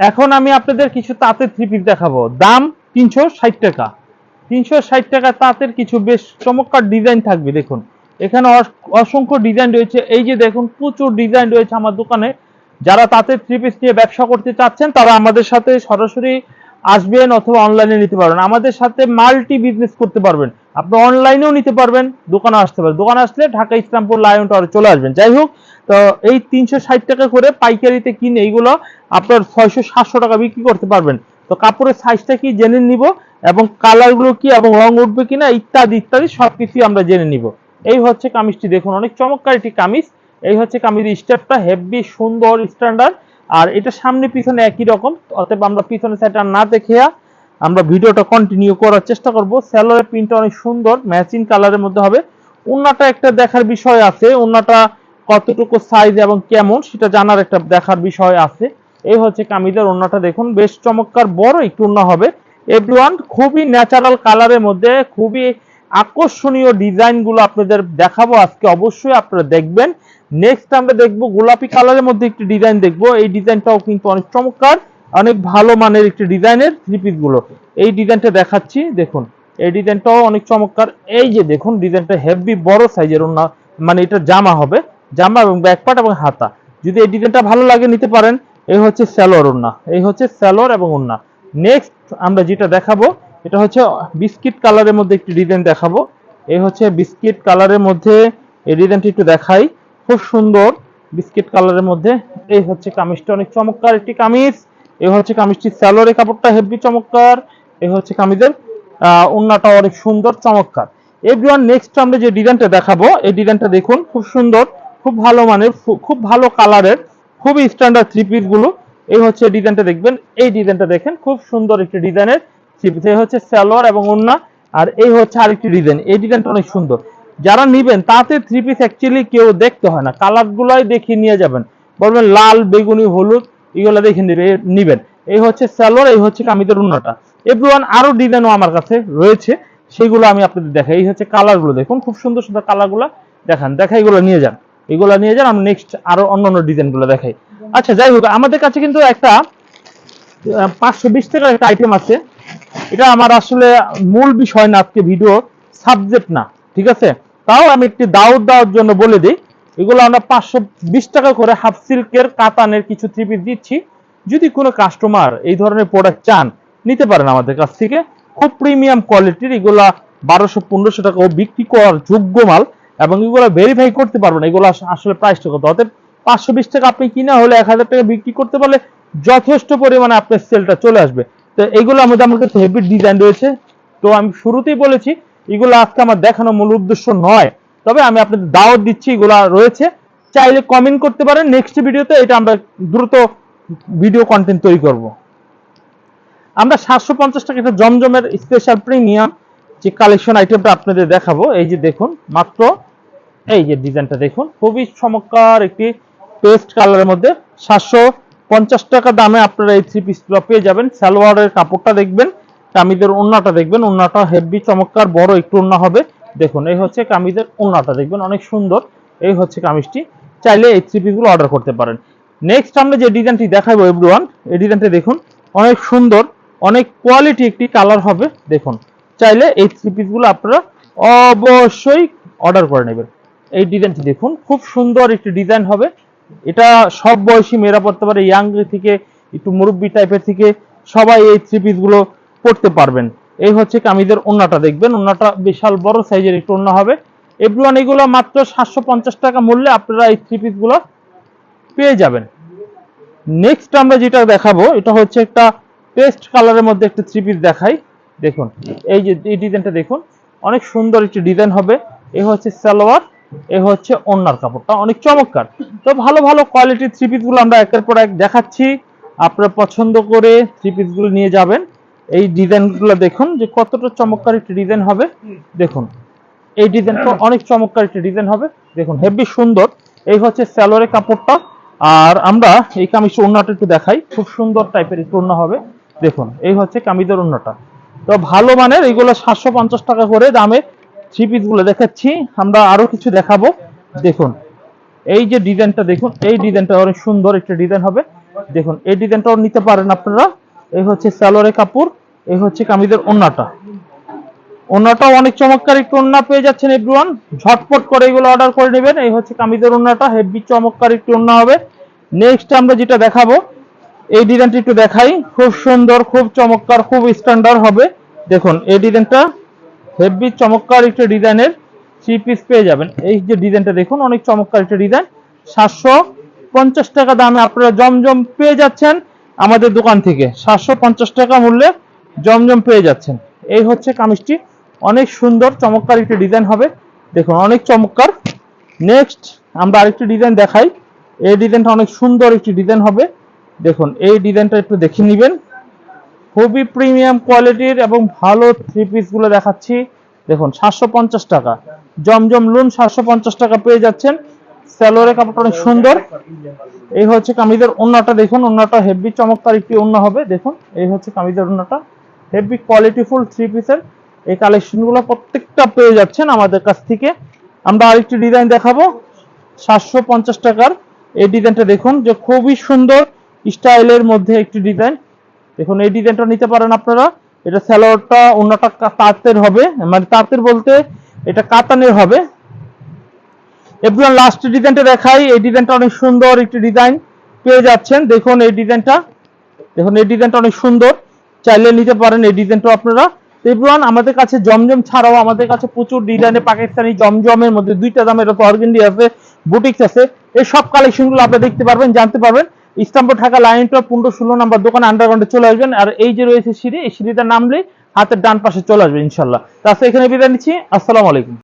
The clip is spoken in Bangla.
এখন আমি আপনাদের কিছু তাঁতের থ্রি পিস দেখাবো। দাম তিনশো ষাট টাকা। তিনশো ষাট টাকা তাঁতের কিছু বেশ চমৎকার ডিজাইন থাকবে, দেখুন। এখানে অস- অসংখ্য ডিজাইন রয়েছে। এই যে দেখুন, প্রচুর ডিজাইন রয়েছে আমার দোকানে। যারা তাঁতের থ্রি পিস নিয়ে ব্যবসা করতে চাচ্ছেন, তারা আমাদের সাথে সরাসরি আসবেন অথবা অনলাইনে নিতে পারবেন। আমাদের সাথে মাল্টি বিজনেস করতে পারবেন। আপনি অনলাইনেও নিতে পারবেন, দোকানে আসতে পারবেন। দোকানে আসলে ঢাকা, ইসলামপুর লায়ন টাওয়ারে চলে আসবেন। যাই হোক, তো এই তিনশো ষাট টাকা করে পাইকারিতে কিনে এইগুলো আপনার ছয়শো সাতশো টাকা বিক্রি করতে পারবেন। তো কাপড়ের সাইজটা কি জেনে নিব এবং কালারগুলো কি এবং রং উঠবে কিনা ইত্যাদি ইত্যাদি সবকিছুই আমরা জেনে নিব। এই হচ্ছে কামিজটি দেখুন, অনেক চমৎকার একটি কামিজ। এই হচ্ছে কামিজের স্টেপটা হেভি সুন্দর স্ট্যান্ডার্ড আর এটা সামনে, পিছনে একই রকম, অতএব আমরা পিছনে সাইডটা না দেখে আমরা ভিডিওটা কন্টিনিউ করার চেষ্টা করব। স্যালোয়ারের প্রিন্টটা অনেক সুন্দর ম্যাচিং কালারের মধ্যে হবে। ওন্নাটা একটা দেখার বিষয় আছে ওন্নাটা কতটুকু সাইজ এবং কেমন সেটা জানার একটা দেখার বিষয় আছে। এই হচ্ছে কামিজের ওন্নাটা দেখুন, বেশ চমৎকার, বড় একটু ওন্না হবে। এভরিওয়ান খুবই ন্যাচারাল কালারের মধ্যে, খুবই আকর্ষণীয় ডিজাইনগুলো আপনাদের দেখাবো আজকে, অবশ্যই আপনারা দেখবেন। নেক্সট আমরা দেখব গোলাপি কালারের মধ্যে একটি ডিজাইন দেখব, এই ডিজাইনটাও কিন্তু অনেক চমৎকার। অনেক ভালো মানের একটি ডিজাইনের থ্রি পিসগুলো এই ডিজাইনটা দেখাচ্ছি, দেখুন। এই ডিজাইনটাও অনেক চমৎকার। এই যে দেখুন, ডিজাইনটা হেভি বড় সাইজের ওনা মানে এটা জামা হবে। জামা এবং ব্যাকপার্ট এবং হাতা। যদি এই ডিজাইনটা ভালো লাগে, নিতে পারেন। এই হচ্ছে স্যালোয়ার ওন্না এই হচ্ছে স্যালোয়ার এবং ওন্না নেক্সট আমরা যেটা দেখাবো, এটা হচ্ছে বিস্কিট কালারের মধ্যে একটি ডিজাইন দেখাবো। এই হচ্ছে বিস্কিট কালারের মধ্যে এই ডিজাইনটি একটু দেখাই। খুব সুন্দর বিস্কিট কালারের মধ্যে। এই হচ্ছে কামিজটা অনেক চমৎকার একটি কামিজ। এই হচ্ছে কামিজটি স্যালোয়ারের কাপড়টা হেভি চমৎকার এই হচ্ছে কামিজের ওন্নাটা অনেক সুন্দর, চমৎকার। এভরিওয়ান নেক্সট আমরা যে ডিজাইনটা দেখাবো, এই ডিজাইনটা দেখুন, খুব সুন্দর, খুব ভালো মানের খুব ভালো কালারের, খুবই স্ট্যান্ডার্ড থ্রি পিসগুলো। এই হচ্ছে ডিজাইনটা দেখবেন, এই ডিজাইনটা দেখেন, খুব সুন্দর একটি ডিজাইনের থ্রি পিস এই হচ্ছে সালোয়ার এবং ওন্না আর এই হচ্ছে আরেকটি ডিজাইন, এই ডিজাইনটা অনেক সুন্দর। যারা নিবেন, তাতে থ্রি পিস অ্যাকচুয়ালি কেউ দেখতে হয় না কালার গুলাই দেখিয়ে নিয়ে যাবেন। বলবেন লাল, বেগুনি, হলুদ এগুলো দেখে নিবে, নিবেন। এই হচ্ছে সালোয়ার, এই হচ্ছে কামিজের উন্নটা এভরিওয়ান আরও ডিজাইনও আমার কাছে রয়েছে, সেগুলো আমি আপনাদের দেখাই। এই হচ্ছে কালারগুলো দেখুন, খুব সুন্দর সুন্দর কালারগুলো দেখান। দেখা, এগুলো নিয়ে যান। এগুলো নিয়ে যান, আমি নেক্সট আরও অন্য অন্য ডিজাইনগুলো দেখাই। আচ্ছা যাই হোক, আমাদের কাছে কিন্তু একটা পাঁচশো বিশ টাকার একটা আইটেম আছে। এটা আমার আসলে মূল বিষয় না, আজকে ভিডিও সাবজেক্ট না, ঠিক আছে? তাও আমি একটি দাউদ দেওয়ার জন্য বলে দিই। এগুলো আমরা পাঁচশো বিশ টাকা করে হাফ সিল্কের কাতানের কিছু থ্রি পিস দিচ্ছি। যদি কোনো কাস্টমার এই ধরনের প্রোডাক্ট চান, নিতে পারেন আমাদের কাছ থেকে। খুব প্রিমিয়াম কোয়ালিটির এগুলা বারোশো, পনেরোশো টাকা বিক্রি করার যোগ্য মাল এবং এগুলো ভেরিফাই করতে পারবেন এগুলো আসলে প্রাইসটা কত? অর্থাৎ পাঁচশো বিশ টাকা আপনি কিনা হলে এক হাজার টাকা বিক্রি করতে পারলে যথেষ্ট পরিমাণে আপনার সেলটা চলে আসবে। তো এগুলো আমাদের আমার কাছে হেভি ডিজাইন রয়েছে। তো আমি শুরুতেই বলেছি, এগুলো আজকে আমার দেখানো মূল উদ্দেশ্য নয়। তবে আমি আপনাদের দাওয়াত দিচ্ছি, এগুলো রয়েছে। চাইলে কমেন্ট করতে পারেন। নেক্সট ভিডিওতে এটা আমরা দ্রুত ভিডিও কন্টেন্ট তৈরি করব। আমরা সাতশো পঞ্চাশ টাকা একটা জমজমের স্পেশাল প্রিমিয়াম যে কালেকশন আইটেমটা আপনাদের দেখাবো, এই যে দেখুন, মাত্র এই যে ডিজাইনটা দেখুন, খুবই চমৎকার একটি পেস্ট কালারের মধ্যে সাতশো পঞ্চাশ টাকা দামে আপনারা এই থ্রি পিসগুলো পেয়ে যাবেন। সালোয়ারের কাপড়টা দেখবেন, কামিজের ওন্নাটা দেখবেন, ওন্নাটা হেভি চমৎকার, বড়, একটু ওন্না হবে। দেখুন, এই হচ্ছে কামিজের ওন্নাটা দেখবেন অনেক সুন্দর। এই হচ্ছে কামিজটি। চাইলে এই থ্রি পিসগুলো অর্ডার করতে পারেন। নেক্সট আমরা যে ডিজাইনটি দেখাবো এভরিওয়ান এই ডিজাইনটা দেখুন, অনেক সুন্দর, অনেক কোয়ালিটি একটি কালার হবে, দেখুন। চাইলে এই থ্রি পিসগুলো আপনারা অবশ্যই অর্ডার করে নেবেন। এই ডিজাইনটি দেখুন, খুব সুন্দর একটি ডিজাইন হবে। এটা সব বয়সী মেয়েরা পড়তে পারে ইয়াং থেকে, একটু মুরব্বি টাইপের থেকে সবাই এই থ্রি পিসগুলো পড়তে পারবেন। এই হচ্ছে কামিজের ওন্নাটা, দেখবেন? ওন্নাটা বিশাল বড় সাইজের একটু ওন্না হবে। এভরিওয়ান এগুলো মাত্র সাতশো পঞ্চাশ টাকা মূল্যে আপনারা এই থ্রি পিসগুলো পেয়ে যাবেন। নেক্সট আমরা যেটা দেখাবো, এটা হচ্ছে একটা পেস্ট কালারের মধ্যে একটা থ্রি পিস দেখাই। দেখুন, এই যে এই ডিজাইনটা দেখুন, অনেক সুন্দর একটি ডিজাইন হবে। এ হচ্ছে সালোয়ার, এ হচ্ছে ওন্নার কাপড়টা, অনেক চমৎকার। তো ভালো ভালো কোয়ালিটির থ্রি পিসগুলো আমরা একের পর এক দেখাচ্ছি। আপনারা পছন্দ করে থ্রি পিসগুলো নিয়ে যাবেন। এই ডিজাইনগুলো দেখুন যে কতটা চমৎকার একটি ডিজাইন হবে। দেখুন, এই ডিজাইনটা অনেক চমৎকার একটি ডিজাইন হবে। দেখুন, হেভি সুন্দর। এই হচ্ছে স্যালোয়ারের কাপড়টা। আর আমরা এই কামিজ ওড়নাটা একটু দেখাই। খুব সুন্দর টাইপের একটু ওড়না হবে। দেখুন, এই হচ্ছে কামিজের ওড়নাটা। তো ভালো মানের এইগুলো সাতশো পঞ্চাশ টাকা করে দামে থ্রি পিসগুলো দেখাচ্ছি। আমরা আরও কিছু দেখাবো। দেখুন, এই যে ডিজাইনটা দেখুন, এই ডিজাইনটা অনেক সুন্দর একটা ডিজাইন হবে। দেখুন, এই ডিজাইনটাও নিতে পারেন আপনারা। এই হচ্ছে স্যালোরে কাপড়। এই হচ্ছে কামিজের ওন্নাটা। ওন্নাটাও অনেক চমৎকার একটু ওন্না পেয়ে যাচ্ছেন এভরিওয়ান ঝটপট করে এগুলো অর্ডার করে নেবেন। এই হচ্ছে কামিজের ওন্নাটা হেভি চমৎকার একটু ওন্না হবে। নেক্সট আমরা যেটা দেখাবো, এই ডিজাইনটা একটু দেখাই। খুব সুন্দর, খুব চমৎকার, খুব স্ট্যান্ডার্ড হবে। দেখুন, এই ডিজাইনটা হেভি চমৎকার একটা ডিজাইনের থ্রি পিস পেয়ে যাবেন। এই যে ডিজাইনটা দেখুন, অনেক চমৎকার একটা ডিজাইন। সাতশো পঞ্চাশ টাকা দামে আপনারা জমজম পেয়ে যাচ্ছেন আমাদের দোকান থেকে। সাতশো পঞ্চাশ টাকা মূল্যে জমজম পেয়ে যাচ্ছেন। এই হচ্ছে কামিজটি। অনেক সুন্দর, চমৎকার একটি ডিজাইন হবে। দেখুন, অনেক চমৎকার। নেক্সট আমরা আরেকটি ডিজাইন দেখাই। এই ডিজাইনটা অনেক সুন্দর একটি ডিজাইন হবে। দেখুন, এই ডিজাইনটা একটু দেখে নেবেন। খুবই প্রিমিয়াম কোয়ালিটির এবং ভালো থ্রি পিসগুলো দেখাচ্ছি। দেখুন, সাতশো পঞ্চাশ টাকা। জমজম লুন সাতশো পঞ্চাশ টাকা পেয়ে যাচ্ছেন। স্যালোরে কাপড়টা অনেক সুন্দর। এই হচ্ছে কামিজের ওন্নাটা দেখুন ওন্নাটা হেভি চমৎকার একটি ওন্না হবে। দেখুন, এই হচ্ছে কামিজের ওন্নাটা হেভি কোয়ালিটিফুল থ্রি পিসের এই কালেকশনগুলো প্রত্যেকটা পেয়ে যাচ্ছেন আমাদের কাছ থেকে। আমরা আরেকটি ডিজাইন দেখাবো। সাতশো পঞ্চাশ টাকার। এই ডিজাইনটা দেখুন যে খুবই সুন্দর স্টাইলের মধ্যে একটি ডিজাইন দেখুন, এই ডিজাইনটা নিতে পারেন আপনারা। এটা স্যালোয়ারটা অন্যটা তাঁতের হবে। মানে তাঁতের বলতে এটা কাতানের হবে। এভরিওয়ান লাস্ট ডিজাইনটা দেখাই। এই ডিজাইনটা অনেক সুন্দর একটি ডিজাইন পেয়ে যাচ্ছেন। দেখুন, এই ডিজাইনটা দেখুন, এই ডিজাইনটা অনেক সুন্দর। চাইলে নিতে পারেন এই ডিজাইনটা আপনারা। এভরিওয়ান আমাদের কাছে জমজম ছাড়াও আমাদের কাছে প্রচুর ডিজাইনে পাকিস্তানি জমজমের মধ্যে দুইটা দামের তো অর্গেন্ডি আছে বুটিক্স আছে। এই সব কালেকশনগুলো আপনি দেখতে পারবেন, জানতে পারবেন। ইস্তাম্বুল ঢাকা লাইনটা পনেরো, ষোলো নাম্বার দোকান আন্ডারগ্রাউন্ডে চলে আসবেন। আর এই যে রয়েছে সিঁড়ি, এই সিঁড়িটা নামলেই হাতের ডান পাশে চলে আসবে ইনশাল্লাহ। তাছাড়া এখানে বিদায় নিচ্ছি। আসসালামু আলাইকুম।